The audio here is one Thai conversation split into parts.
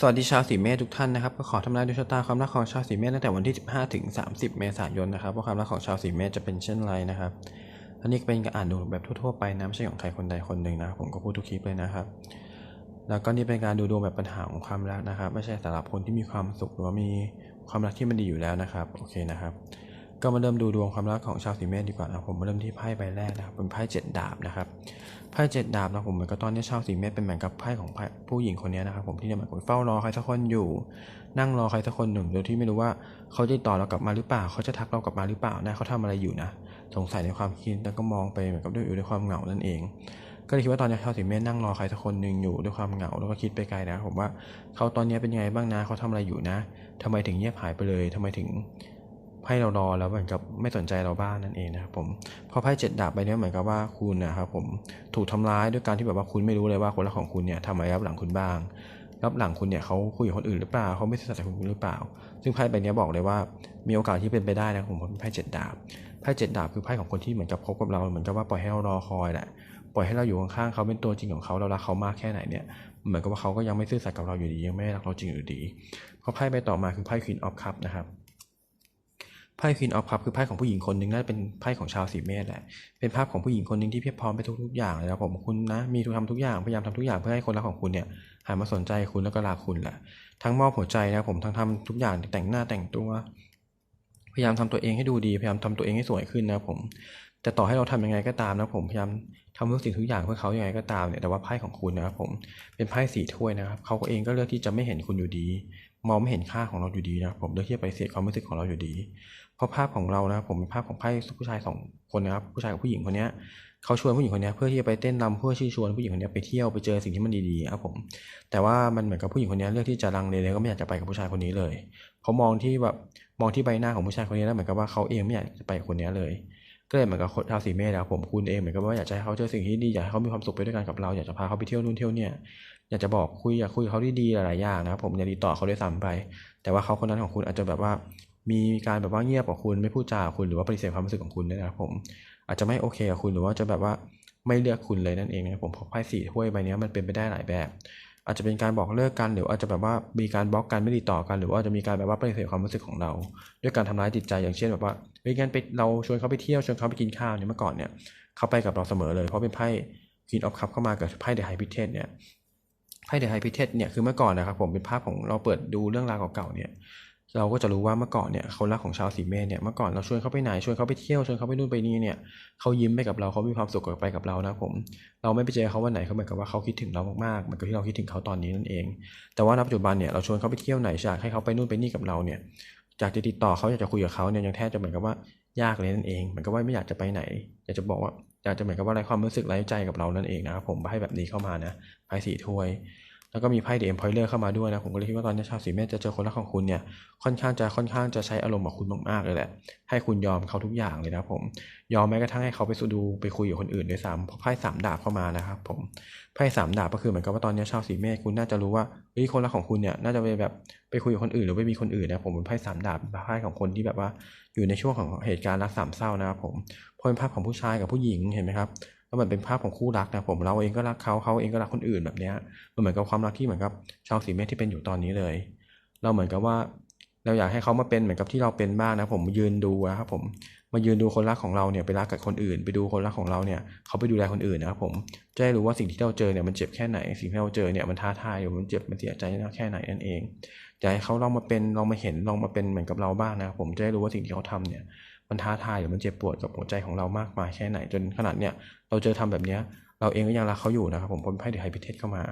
สวัสดีชาวสีเมษทุกท่านนะครับก็ขอทำนายดวงชะตาความรักของชาวสีเมษตั้งแต่วันที่ 15 ถึง 30 เมษายนนะครับว่าความรักของชาวสีเมษจะเป็นเช่นไรนะครับอันนี้เป็นการอ่านดูแบบทั่วๆไปนะไม่ใช่ของใครคนใดคนหนึ่งนะผมก็พูดทุกคลิปเลยนะครับ แล้วก็นี่เป็นการดูดวงแบบปัญหาของความรักนะครับ ไม่ใช่สำหรับคนที่มีความสุขหรือว่ามีความรักที่มันดีอยู่แล้วนะครับโอเคนะครับ ก็มาเริ่มดูดวงความรักของชาวสีเมษดีกว่านะผมมาเริ่มที่ไพ่ใบแรกนะครับเป็นไพ่เจ็ดดาบนะครับไพ่เจ็ดดาบนะผมเหมือนกับตอนนี้ชาวสีเมษเป็นเหมือนกับไพ่ของผู้หญิงคนนี้นะครับผมที่เนี่ยเหมือนกับเฝ้ารอใครสักคนอยู่ นั่งรอใครสักคนหนึ่งโดยที่ไม่รู้ว่าเขาจะต่อเรากลับมาหรือเปล่า เขาจะทักเรากลับมาหรือเปล่านะเขาทำอะไรอยู่นะสงสัยในความคิดแล้วก็มองไปเหมือนกับด้วยอยู่ด้วยความเหงานั่นเอง ก็เลยคิดว่าตอนนี้ชาวสีเมษนั่งรอใครสักคนหนึ่งอยู่ด้วยความเหงาแล้วก็คิดไปไกลนะครับผมว่าเขาตอนนี้เป็นยังไงบ้างนะเขาทำอะไรอยู่นะทำไมถึงเงียบหายไปเลยทำไมถึง ให้เรารอแล้วเหมือนกับไม่สนใจเราบ้างนั่นเองนะครับผมพราะไพ่เจ็ดดาบใบนี้เหมือนกับว่าคุณนะครับผมถูกทำร้ายด้วยการที่แบบว่าคุณไม่รู้เลยว่าคนรักของคุณเนี่ยทำอะไรรับหลังคุณบ้าง รับหลังคุณเนี่ยเขาคุยกับคนอื่นหรือเปล่าเขาไม่ซื่อสัตย์กับคุณหรือเปล่า ซึ่งไพ่ใบนี้บอกเลยว่ามีโอกาสที่เป็นไปได้นะผมเป็นไพ่เจ็ดดาบไพ่เจ็ดดาบคือไพ่ของคนที่เหมือนกับคบกับเราเหมือนกับว่าปล่อยให้เรารอคอยแหละปล่อยให้เราอยู่ข้างๆเขาเป็นตัวจริงของเขาเรารักเขามากแค่ไหนเนี่ยเหมือนกับว่าเขาก็ยังไม่ซื่อสัตย์กับเราอยู่ดียังไม่รักเราจริงอยู่ดีเพราะไพ่ใบต่อมาคือไพ่ Queen of Cup นะครับ ไพ่ Queen of Cup คือไพ่ของผู้หญิงคนหนึ่งน่าจะเป็นไพ่ของชาวสีเมษแหละ เป็นภาพของผู้หญิงคนหนึ่งที่เพียบพร้อมไปทุกๆอย่างเลยนะผมคุณนะ มีทุกทำทุกอย่าง พยายามทำทุกอย่างเพื่อให้คนรักของคุณเนี่ยหันมาสนใจคุณแล้วก็รักคุณแหละ ทั้งมอบหัวใจนะผมทั้งทำทุกอย่างแต่งหน้าแต่งตัว พยายามทำตัวเองให้ดูดี พยายามทำตัวเองให้สวยขึ้นนะผม แต่ต่อให้เราทำยังไงก็ตามนะผมพยายามทำทุกสิ่งทุกอย่างเพื่อเขายังไงก็ตามเนี่ย แต่ว่าไพ่ของคุณนะครับผม เป็นไพ่สีถ้วยนะครับ เขาเองก็เลือกที่จะไม่เห็นคุณอยู่ดี มองไม่เห็นค่าของเราอยู่ดีนะครับผมเลือกที่จะปเสธความรู้สึกของเราอยู่ดี เพราะภาพของเรานะครับผมเป็นภาพของไพ่ผู้ชายสองคนนะครับผู้ชายกับผู้หญิงคนนี้เขาชวนผู้หญิงคนนี้เพื่อที่จะไปเต้นรำเพื่อชี้ชวนผู้หญิงคนนี้ไปเที่ยวไปเจอสิ่งที่มันดีๆครับผมแต่ว่ามันเหมือนกับผู้หญิงคนนี้เลือกที่จะลังเลเลยก็ไม่อยากจะไปกับผู้ชายคนนี้เลยเขามองที่แบบมองที่ใบหน้าของผู้ชายคนนี้แล้วเหมือนกับว่าเขาเองไม่อยากจะไปกับคนนี้เลยก็เลยเหมือนกับคนชาวสีเมษนะครับผมคุณเองเหมือนกับว่าอยากจะให้เขาเจอสิ่งที่ดีอยากให้เขามีความสุขไปด้วยกันกับเราอยากจะพาเขาไปเที่ยวนู่นเที่ยวเนี่ยอยากจะบอกคุยอยากคุยกับเขาดีๆหลายๆอย่างนะครับผมอยากติดต่อเขาด้วยซ้ำไป แต่ว่าเขาคนนั้นของคุณอาจจะแบบว่า มีการแบบว่าเงียบกับคุณไม่พูดจากับคุณหรือว่าปฏิเสธความรู้สึกของคุณด้วยนะครับผมอาจจะไม่โอเคกับคุณหรือว่าจะแบบว่าไม่เลือกคุณเลยนั่นเองนะครับผมเพราะไพ่สี่ถ้วยใบนี้มันเป็นไปได้หลายแบบ อาจจะเป็นการบอกเลิกกันหรืออาจจะแบบว่ามีการบล็อกกันไม่ติดต่อกันหรือว่าจะมีการแบบว่าปฏิเสธความรู้สึกของเรา ด้วยการทำร้ายจิตใจอย่างเช่นแบบว่าเฮ้ยงั้นไปเราชวนเขาไปเที่ยวชวนเขาไปกินข้าวเนี่ยเมื่อก่อนเนี่ยเขาไปกับเราเสมอเลยเพราะเป็นไพ่ Queen of Cup เข้ามากับไพ่ The High Priestess เนี่ยไพ่ The High Priestess เนี่ยคือเมื่อก่อนนะครับผมเป็นภาพของเราเปิดดูเรื่องราวเก่าๆเนี่ย เราก็จะรู้ว่าเมื่อก่อนเนี่ยเขารักของชาวสีเมษเนี่ยเมื่อก่อนเราชวนเขาไปไหนชวนเขาไปเที่ยวชวนเขาไปนู่นไปนี่เนี่ยเขายิ้มไปกับเราเขามีความสุขกับไปกับเรานะผม เราไม่ไปเจอเขาวันไหนเขาเหมือนกับว่าเขาคิดถึงเรามากๆเหมือนกับที่เราคิดถึงเขาตอนนี้นั่นเอง แต่ว่าณปัจจุบันเนี่ยเราชวนเขาไปเที่ยวไหนอยากให้เขาไปนู่นไปนี่กับเราเนี่ยอยากจะติดต่อเขาอยากจะคุยกับเขาเนี่ยยังแทบจะเหมือนกับว่ายากเลยนั่นเองเหมือนกับว่าไม่อยากจะไปไหนอยากจะบอกว่าอยากจะเหมือนกับว่าไรความรู้สึกไร้ใจกับเรานั่นเองนะครับผมไพ่แบบนี้เข้ามานะไพ่สีถ้วย แล้วก็มีไพ่เดมพอยเลอร์เข้ามาด้วยนะ ผมก็เลยคิดว่าตอนนี้ชาวสีเมษจะเจอคนรักของคุณเนี่ย ค่อนข้างจะค่อนข้างจะใช้อารมณ์กับคุณมากๆเลยแหละ ให้คุณยอมเขาทุกอย่างเลยนะผม ยอมแม้กระทั่งให้เขาไปสูดูไปคุยกับคนอื่นด้วยซ้ำเพราะไพ่สามดาบเข้ามานะครับผม ไพ่สามดาบก็คือเหมือนกับว่าตอนนี้ชาวสีเมษคุณน่าจะรู้ว่าเฮ้ยคนรักของคุณเนี่ยน่าจะไปแบบไปคุยกับคนอื่นหรือไปมีคนอื่นนะผมเป็นไพ่สามดาบไพ่ของคนที่แบบว่าอยู่ในช่วงของเหตุการณ์รักสามเศร้านะครับผมเพราะเป็นภาพของผู้ชายกับผู้หญิงเห็นไหมครับ แล้วมันเป็นภาพของคู่รักนะผมเราเองก็รักเขาเขาเองก็รักคนอื่นแบบเนี้ยมันเหมือนกับความรักที่เหมือนกับชาวสีเมษที่เป็นอยู่ตอนนี้เลย เราเหมือนกับว่าเราอยากให้เขามาเป็นเหมือนกับที่เราเป็นบ้างนะผมยืนดูนะครับผมมายืนดูคนรักของเราเนี่ยไปรักกับคนอื่น ไปดูคนรักของเราเนี่ยเขาไปดูแลคนอื่นนะครับผมจะได้รู้ว่าสิ่งที่เราเจอเนี่ยมันเจ็บแค่ไหนสิ่งที่เราเจอเนี่ยมันท้าทายอยู่มันเจ็บมันเสียใจแค่ไหนนั่นเองอยากให้เขาลองมาเป็นลองมาเห็นลองมาเป็นเหมือนกับเราบ้างนะครับผมจะได้รู้ว่าสิ่งที่เขาทำเนี่ย มันท้าทายหรือมันเจ็บปวดกับหัวใจของเรามากมายแค่ไหนจนขนาดเนี่ยเราเจอทำแบบเนี้ยเราเองก็ยังรักเขาอยู่นะครับผมผมไพ่เดอะไฮพิเทสเข้ามา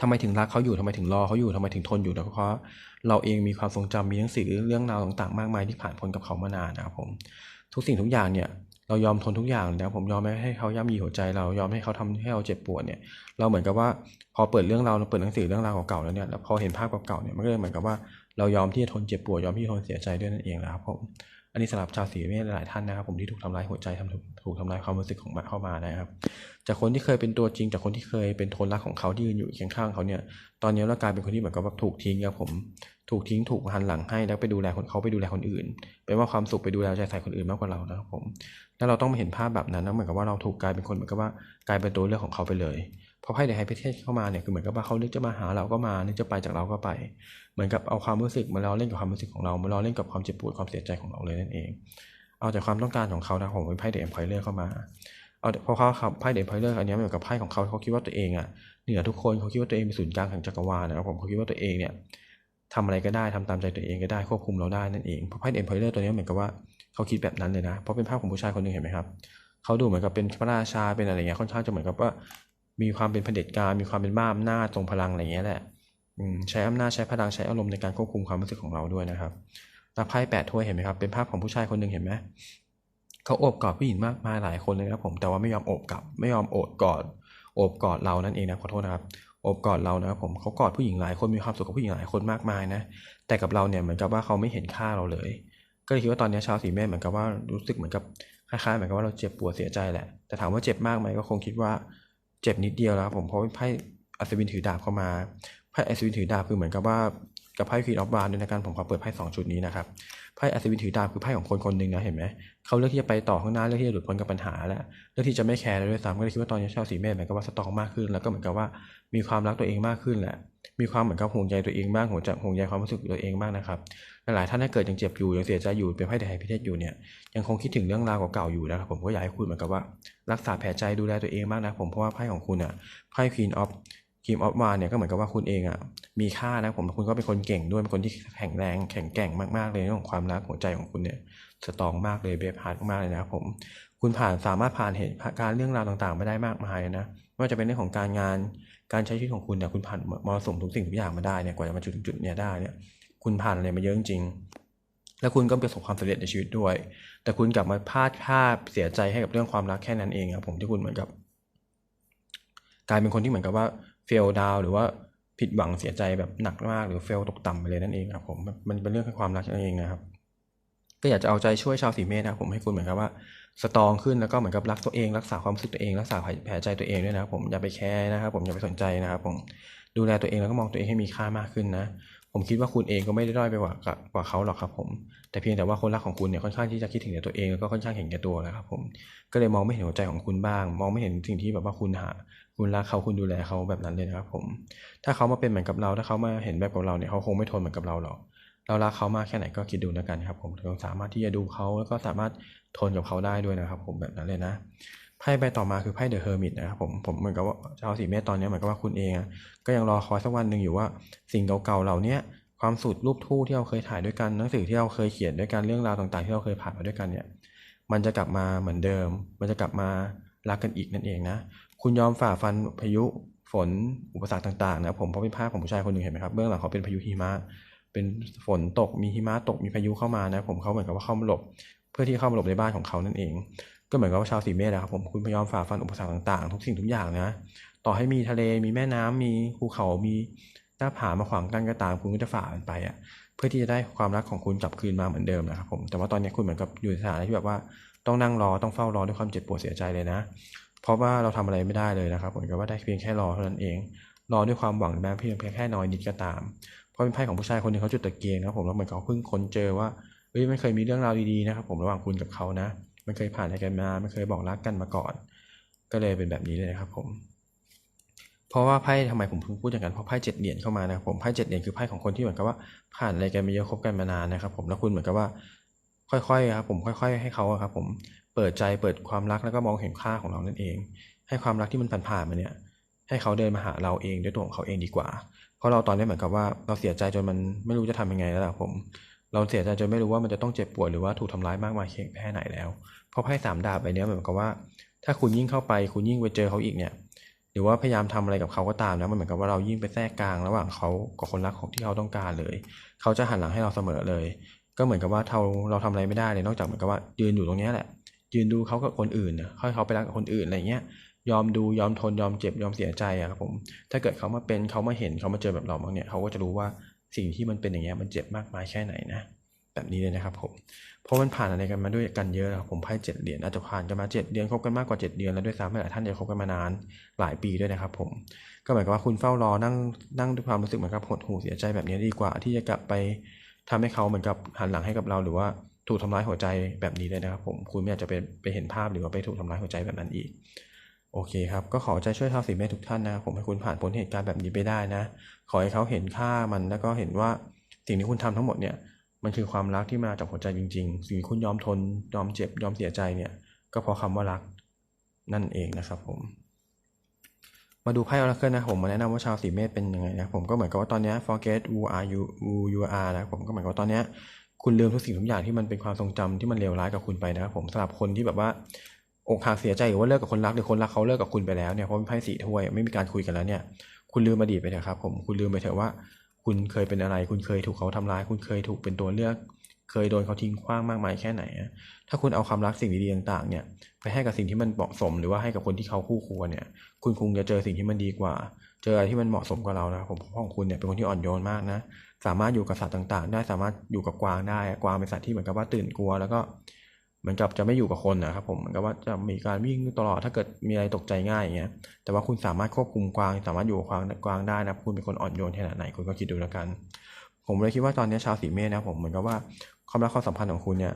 ทำไมถึงรักเขาอยู่ทำไมถึงรอเขาอยู่ทำไมถึงทนอยู่นะเพราะเราเองมีความทรงจำมีหนังสือเรื่องราวต่างๆ มากมายที่ผ่านพ้นกับเขามานานนะครับผมทุกสิ่งทุกอย่างเนี่ยเรายอมทนทุกอย่างนะผมยอมไม่ให้เขาย่ำยีหัวใจเรายอมให้เขาทำให้เราเจ็บปวดเนี่ยเราเหมือนกับว่าพอเปิดเรื่องราวเราเปิดหนังสือเรื่องราวเก่าๆแล้วเนี่ยแล้วพอเห็นภาพเก่าๆเนี่ยมันก็เลยเหมือนกับว่าเรายอมที่จะทนเจ็บปวดยอมที่จะทนเสียใจด้วยนั่นเองนะครับผม อันนี้สำหรับชาวสีเมษหลายท่านนะครับ ผมที่ถูกทำร้ายหัวใจทำถูกถูกทำร้ายความรู้สึกของมันเข้ามานะครับ จากคนที่เคยเป็นตัวจริง จากคนที่เคยเป็นคนรักของเขาที่ยืนอยู่เคียงข้างเขาเนี่ย ตอนนี้เรากลายเป็นคนที่เหมือนกับว่าถูกทิ้งครับผมถูกทิ้งถูกหันหลังให้แล้วไปดูแลคนเขาไปดูแลคนอื่นเป็นว่าความสุขไปดูแลใจใส่คนอื่นมากกว่าเรานะครับผมแล้วเราต้องมาเห็นภาพแบบนั้นนะเหมือนกับว่าเราถูกกลายเป็นคนเหมือนกับว่ากลายเป็นตัวเลือกของเขาไปเลย พอไพ่เดอะไฮพิเทสเข้ามาเนี่ยคือเหมือนกับว่าเขานึกจะมาหาเราก็มานึกจะไปจากเราก็ไป เหมือนกับเอาความรู้สึกมาล้อเล่นกับความรู้สึกของเรามาล้อเล่นกับความเจ็บปวดความเสียใจของเราเลยนั่นเอง เอาแต่ความต้องการของเขานะผมเป็นไพ่เดอะเอ็มพอยเลอร์เข้ามาเอาพอเขาขับไพ่เดอะเอ็มพอยเลอร์อันนี้เหมือนกับไพ่ของเขาเขาคิดว่าตัวเองอะเหนือทุกคนเขาคิดว่าตัวเองเป็นศูนย์กลางแห่งจักรวาลนะครับผมเขาคิดว่าตัวเองเนี่ยทำอะไรก็ได้ทำตามใจตัวเองก็ได้ควบคุมเราได้นั่นเองเพราะไพ่เดอะเอ็มพอยเลอร์ตัวนี้เหมือนกับว่าเขาคิดแบบนั้นเลยนะเพราะเป็นภาพของผู้ชายคนหนึ่งเห็นไหมครับเขาดูเหมือนกับเป็นพระราชาเป็นอะไรเงี้ยค่อนข้างจะเหมือนกับว่า มีความเป็นเผด็จการมีความเป็นบ้าอำนาจทรงพลังอะไรเงี้ยแหละอืมใช้อำนาจใช้พลังใช้อารมณ์ในการควบคุมความรู้สึกของเราด้วยนะครับแล้วไพ่แปดถ้วยเห็นไหมครับ เป็นภาพของผู้ชายคนหนึ่งเห็นไหมเขาโอบกอดผู้หญิงมากมายหลายคนเลยนะครับผมแต่ว่าไม่ยอมโอบกลับ ไม่ยอมโอบกอดโอบกอดเรานั่นเองนะขอโทษนะครับโอบกอดเรานะครับผมเขากอดผู้หญิงหลายคนมีความสุขกับผู้หญิงหลายคนมากมายนะ แต่กับเราเนี่ยเหมือนกับว่าเขาไม่เห็นค่าเราเลย ก็เลยคิดว่าตอนนี้ชาวสีเมษเหมือนกับว่ารู้สึกเหมือนกับคล้ายๆเหมือนกับว่าเราเจ็บปวดเสียใจแหละแต่ถามว่าเจ็บมากไหมก็คงคิดว่า เจ็บนิดเดียวแล้วผมเพราะไพ่อัศวินถือดาบเข้ามาไพ่อัศวินถือดาบคือเหมือนกับว่า กับไพ่ควีนออฟบานด้วยนะกันผมขอเปิดไพ่สองชุดนี้นะครับไพ่อัศวินถือดาบคือไพ่ของคนคนหนึ่งนะเห็นไหมเขาเลือกที่จะไปต่อข้างหน้าเลือกที่จะหลุดพ้นกับปัญหาแล้วเลือกที่จะไม่แคร์แล้วด้วยซ้ำก็เลยคิดว่าตอนนี้ชาวสีเมษเหมือนกับว่าสตองมากขึ้น แล้วก็เหมือนกับว่ามีความรักตัวเองมากขึ้นแหละมีความเหมือนกับห่วงใยตัวเองบ้างห่วงใจห่วงใยความรู้สึกตัวเองบ้างนะครับหลายท่านถ้าเกิดยังเจ็บอยู่ยังเสียใจอยู่เป็นไพ่เดอะไฮพิเทสอยู่เนี่ยยังคงคิดถึงเรื่องราวเก่าๆอยู่นะครับผมก็อยากให้คุณเหมือนกับว่า รักษาแผลใจดูแลตัวเองบ้างนะผมเพราะว่าไพ่ของคุณอะไพ่ Queen of King of w a n เนี่ยก็เหมือนกับว่าคุณเองอะมีค่านะผมคุณก็เป็นคนเก่งด้วยเป็นคนที่แข็งแรงแข็งแกร่งมากๆเลยเรื่องของความรักหัวใจของคุณเนี่ยสตองมากเลยเบฟฮาร์ดมากเลยนะผมคุณผ่านสามารถผ่านเหตุการณ์เรื่องราวต่างๆไปได้มากมายนะไม่ว่าจะเป็นเรื่องของการงานการใช้ชีวิตของคุณเนี่ยคุณผ่านมรสุมทุกสิ่งทุกอย่างมาได้เนี่ยกว่าจะมาจุดจุดๆเนี่ยได้เนี่ยคุณผ่านอะไรมาเยอะจริงๆแล้วคุณก็ประสบความสำเร็จในชีวิตด้วย แต่คุณกลับมาพลาดพลาดเสียใจให้กับเรื่องความรักแค่นั้นเองครับผมที่คุณเหมือนกับ กลายเป็นคนที่เหมือนกับว่า เฟลดาวหรือว่าผิดหวังเสียใจแบบหนักมากหรือเฟลตกต่ำไปเลยนั่นเองครับผมมันเป็นเรื่องของความรักนั่นเองนะครับก็อยากจะเอาใจช่วยชาวสีเมษนะผมให้คุณเหมือนกับว่าสตองขึ้นแล้วก็เหมือนกับรักตัวเอง รักษาความรู้สึกตัวเองรักษาแผลใจตัวเองด้วยนะครับผมอย่าไปแคร์นะครับผมอย่าไปสนใจนะครับผมดูแลตัวเองแล้วก็มองตัวเองให้มีค่ามากขึ้นนะ ผมคิดว่าคุณเองก็ไม่ได้ด้อยไปกว่ากว่าเขาหรอกครับผม แต่เพียงแต่ว่าคนรักของคุณเนี่ยค่อนข้างที่จะคิดถึงแต่ตัวเองแล้วก็ค่อนข้างเห็นแก่ตัวนะครับผม ก็เลยมองไม่เห็นหัวใจของคุณบ้าง มองไม่เห็นสิ่งที่แบบว่าคุณหา คุณรักเขาคุณดูแลเขาแบบนั้นเลยนะครับผม ถ้าเขามาเป็นเหมือนกับเรา ถ้าเขามาเห็นแบบกับเราเนี่ยเขาคงไม่ทนเหมือนกับเราหรอก เรารักเขามากแค่ไหนก็คิดดูแล้วกันครับผมเราสามารถที่จะดูเขาแล้วก็สามารถทนกับเขาได้ด้วยนะครับผมแบบนั้นเลยนะ ไพ่ใบต่อมาคือไพ่เดอะเฮอร์มิตนะครับผมผมเหมือนกับว่าชาวสีเมษตอนนี้เหมือนกับว่าคุณเองก็ยังรอคอยสักวันหนึ่งอยู่ว่าสิ่งเก่าๆเหล่านี้ความสุดรูปทู่ที่เราเคยถ่ายด้วยกันหนังสือที่เราเคยเขียนด้วยกันเรื่องราวต่างๆ ที่เราเคยผ่านมาด้วยกันเนี่ยมันจะกลับมาเหมือนเดิม มันจะกลับมารักกันอีกนั่นเองนะคุณยอมฝ่าฟันพายุฝนอุปสรรคต่างๆนะผมเพราะเป็นภาพของผู้ชายคนหนึ่งเห็นไหมครับเบื้องหลังเขาเป็นพายุหิมะเป็นฝนตกมีหิมะตกมีพายุเข้ามานะผมเขาเหมือนกับว่าเข้ามาหลบ เพื่อที่เข้ามาหลบในบ้านของเขานั่นเอง ก็เหมือนกับว่าชาวสีเมษนะครับผมคุณพยายามฝ่าฟันอุปสรรคต่างๆ ทุกสิ่งทุกอย่างนะ ต่อให้มีทะเลมีแม่น้ำมีภูเขามีหน้าผามาขวางกั้นก็ตามคุณก็จะฝ่ามันไปอะเพื่อที่จะได้ความรักของคุณกลับคืนมาเหมือนเดิมนะครับผมแต่ว่าตอนนี้คุณเหมือนกับอยู่ในสถานะที่แบบว่าต้องนั่งรอต้องเฝ้ารอด้วยความเจ็บปวดเสียใจเลยนะ เพราะว่าเราทำอะไรไม่ได้เลยนะครับผมก็ว่าได้เพียงแค่รอเท่านั้นเอง รอด้วยความหวังแม้เพียงเพียงแค่น้อยนิดก็ตามเพราะเป็นไพ่ของผู้ชายคนหนึงเขาจุดตะเกียงนะครับผมแล้วเหมือนเขาเพิ่งค้นเจอว่าเฮ้ยมันเคยมีเรื่องราวดีๆนะครับผมระหว่างคุณกับเขานะ มันเคยผ่านอะไรกันมา ไมันเคยบอกรักกันมาก่อน ก็เลยเป็นแบบนี้เลยนะครับผมเพราะว่าไพ่ทำไมผมเพิ่งพูดอย่างนั้นเพราะไพ่เจ็ดเหรียญเข้ามานะครับผมไพ่เจ็ดเหรียญคือไพ่ของคนที่เหมือนกับว่าผ่านอะไรกันมาเยอะคบกันมานานนะครับผมแล้วคุณเหมือนกับว่า ค่อยๆครับผมค่อย ๆ ให้เขาครับผมเปิดใจเปิดความรักแล้วก็มองเห็นค่าของเรานั่นเอง ให้ความรักที่มันผ่านๆมาเนี่ย ให้เขาเดินมาหาเราเองด้วยตัวของเขาเองดีกว่า เพราะเราตอนนี้เหมือนกับว่าเราเสียใจจนมันไม่รู้จะทำยังไงแล้วล่ะผม เราเสียใจจนไม่รู้ว่ามันจะต้องเจ็บปวดหรือว่าถูกทำร้ายมากมายแค่ไหนแล้ว เพราะไพ่สามดาบใบนี้เหมือนกับว่า ถ้าคุณยิ่งเข้าไปคุณยิ่งไปเจอเขาอีกเนี่ยหรือว่าพยายามทำอะไรกับเขาก็ตามนะมันเหมือนกับว่าเรายิ่งไปแทรกกลางระหว่างเขากับคนรักของที่เขาต้องการเลย เขาจะหันหลังให้เราเสมอเลย ก็เหมือนกับว่าเราเราทำอะไรไม่ได้เลยนอกจากเหมือนกับว่ายืนอยู่ตรงนี้แหละ ยืนดูเขากับคนอื่นนะค่อยเขาไปรักกับคนอื่นอะไรเงี้ยยอมดูยอมทนยอมเจ็บยอมเสียใจอะครับผมถ้าเกิดเขามาเป็นเขามาเห็นเขามาเจอแบบเราบ้างเนี่ยเขาก็จะรู้ว่า สิ่งที่มันเป็นอย่างเงี้ยมันเจ็บมากมายแค่ไหนนะแบบนี้เลยนะครับผมเพราะมันผ่านอะไรกันมาด้วยกันเยอะครับผมไพ่เจ็ดเหรียญอาจจะผ่านกันมาเจ็ดเดือนคบกันมากกว่าเจ็ดเดือนแล้วด้วยซ้ำหลายท่านจะคบกันมานานหลายปีด้วยนะครับผมก็หมายความว่าคุณเฝ้ารอนั่งนั่งด้วยความรู้สึกเหมือนกับหดหู่เสียใจแบบนี้ดีกว่า ที่จะกลับไปทำให้เขาเหมือนกับหันหลังให้กับเราหรือว่าถูกทำร้ายหัวใจแบบนี้เลยนะครับผมคุณไม่อยากจะไปไปเห็นภาพหรือว่าไปถูกทำร้ายหัวใจแบบนั้นอีก โอเคครับ ก็ขอใจช่วยชาวสีเมษทุกท่านนะผมให้คุณผ่านพ้นเหตุการณ์แบบนี้ไปได้นะ ขอให้เขาเห็นค่ามันแล้วก็เห็นว่าสิ่งที่คุณทำทั้งหมดเนี่ย มันคือความรักที่มาจากหัวใจจริง ๆ สิ่งที่คุณยอมทน ยอมเจ็บ ยอมเสียใจเนี่ย ก็เพราะคำว่ารักนั่นเองนะครับผม มาดูไพ่ออราเคิลนะผมมาแนะนำว่าชาวสีเมษเป็นยังไงนะผมก็เหมือนกับว่าตอนนี้ forget who are you who you are นะผมก็เหมือนกับว่าตอนนี้คุณลืมทุกสิ่งทุกอย่างที่มันเป็นความทรงจำที่มันเลวร้ายกับคุณไปนะครับผมสำหรับคนที่แบบว่า อกหักเสียใจหรือว่าเลิกกับคนรักหรือคนรักเขาเลิกกับคุณไปแล้วเนี่ยเพราะเป็นไพ่สีถ้วยไม่มีการคุยกันแล้วเนี่ย คุณลืมอดีตไปเถอะครับ ผมคุณลืมไปเถอะว่า คุณเคยเป็นอะไร คุณเคยถูกเขาทำร้าย คุณเคยถูกเป็นตัวเลือก เคยโดนเขาทิ้งขว้างมากมายแค่ไหน ถ้าคุณเอาความรักสิ่งดีๆต่างๆเนี่ยไปให้กับสิ่งที่มันเหมาะสม หรือว่าให้กับคนที่เขาคู่ควรเนี่ย คุณคงจะเจอสิ่งที่มันดีกว่า เจออะไรที่มันเหมาะสมกับเรานะครับผมเพราะของคุณเนี่ยเป็นคนที่อ่อนโยนมากนะสามารถอยู่กับสัตว์ต่างๆ ได้สามารถอยู่กับกวางได้กวางเป็นสัตว์ที่เหมือนกับว่าตื่นกลัวแล้วก็เหมือนกับจะไม่อยู่กับคนนะครับผมเหมือนกับว่าจะมีการวิ่งตลอดถ้าเกิดมีอะไรตกใจง่ายอย่างเงี้ยแต่ว่าคุณสามารถควบคุมกวาง สามารถอยู่กับกวางกวางได้นะคุณเป็นคนอ่อนโยนขนาดไหนคุณก็คิดดูแล้วกัน ผมเลยคิดว่าตอนนี้ชาวสีเมษนะผมเหมือนกับว่าความรักความสัมพันธ์ของคุณเนี่ย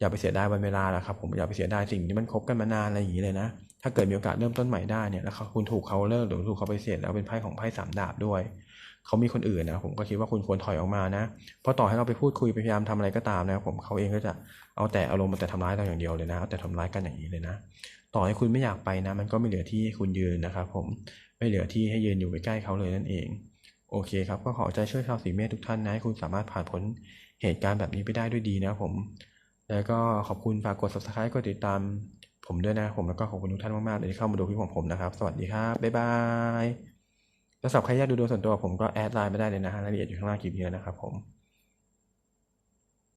อย่าไปเสียดายวันเวลาแล้วครับผมอย่าไปเสียดายสิ่งที่มันคบกันมานานอะไรอย่างนี้เลยนะ ถ้าเกิดมีโอกาสเริ่มต้นใหม่ได้เนี่ยแล้วคุณถูกเขาเลิกหรือถูกเขาไปเสียแล้วเป็นไพ่ของไพ่สามดาบด้วย เขามีคนอื่นนะผมก็คิดว่าคุณควรถอยออกมานะเพราะต่อให้เราไปพูดคุยพยายามทำอะไรก็ตามนะครับผมเขาเองก็จะเอาแต่อารมณ์มาแต่ทำร้ายเราอย่างเดียวเลยนะเอาแต่ทำร้ายกันอย่างนี้เลยนะ ต่อให้คุณไม่อยากไปนะ มันก็ไม่เหลือที่ให้คุณยืนนะครับผมไม่เหลือที่ให้ยืนอยู่ใกล้ๆเขาเลยนั่นเอง โอเคครับก็ขอใจช่วยชาวสีเมษทุกท่านนะให้คุณสามารถผ่านพ้นเหตุการณ์แบบนี้ไปได้ด้วยดีนะผมแล้วก็ขอบคุณฝากกด subscribe กดติดตามผมด้วยนะผมแล้วก็ขอบคุณทุกท่านมากๆเลยที่เข้ามาดูคลิปของผมนะครับ สวัสดีครับ บ๊ายบาย แล้วสำหรับใครอยากดูดวงส่วนตัวผมก็แอดไลน์มาได้เลยนะฮะรายละเอียดอยู่ข้างล่างคลิปนี้นะครับผม